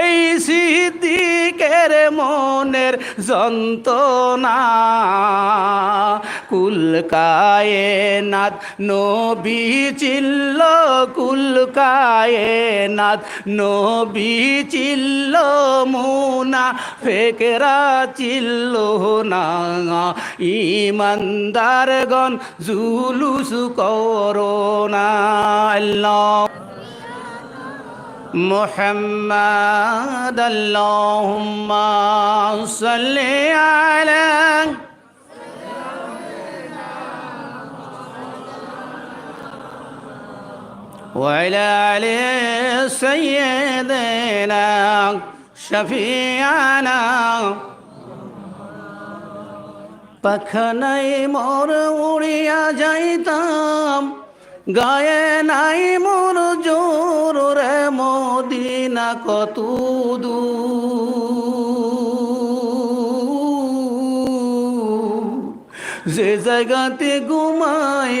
এই সিদ্দিকের মনের যন্ত্রণা। কুলকায়ে নাথ নবী চিল্ল কুলকায়ে নাথ নবী চিল্ল মুনা ফেকরা চিল্ল না। ইমানদারগণ জুলুস করোনা محمد اللهم صل على وعلى آل سيدنا شفيعنا পাখানাই মোর উড়িয়া যাইতাম গায়ে নাই মোর জোর রে মদিনা কত যে জায়গাতে ঘুমায়া